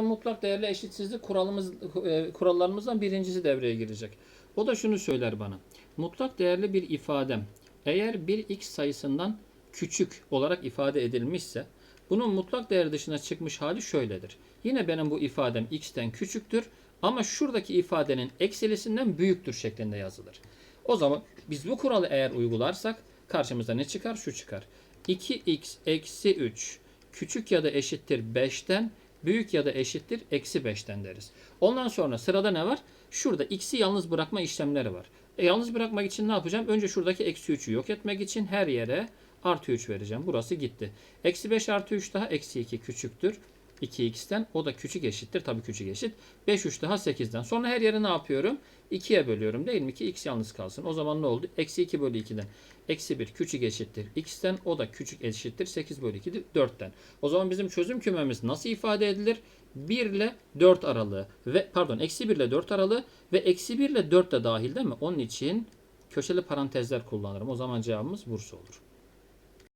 mutlak değerli eşitsizlik kuralımız e, kurallarımızdan birincisi devreye girecek. O da şunu söyler bana. Mutlak değerli bir ifadem eğer bir x sayısından küçük olarak ifade edilmişse bunun mutlak değer dışına çıkmış hali şöyledir. Yine benim bu ifadem x'ten küçüktür ama şuradaki ifadenin eksilisinden büyüktür şeklinde yazılır. O zaman biz bu kuralı eğer uygularsak karşımıza ne çıkar? Şu çıkar. 2x eksi 3 küçük ya da eşittir 5'ten büyük ya da eşittir eksi 5'ten deriz. Ondan sonra sırada ne var? Şurada x'i yalnız bırakma işlemleri var. E, yalnız bırakmak için ne yapacağım? Önce şuradaki eksi 3'ü yok etmek için her yere artı 3 vereceğim. Burası gitti. Eksi 5 artı 3 daha eksi 2 küçüktür. 2x'ten o da küçük eşittir. Tabii küçük eşit. 5 3 daha 8'den. Sonra her yere ne yapıyorum? 2'ye bölüyorum değil mi ki x yalnız kalsın. O zaman ne oldu? Eksi 2 bölü 2'den. Eksi 1 küçük eşittir x'ten o da küçük eşittir 8 bölü 2'dir 4'ten. O zaman bizim çözüm kümemiz nasıl ifade edilir? 1 ile 4 aralığı ve pardon eksi 1 ile 4 aralığı ve eksi 1 ile 4 de dahil değil mi? Onun için köşeli parantezler kullanırım. O zaman cevabımız Bursa olur.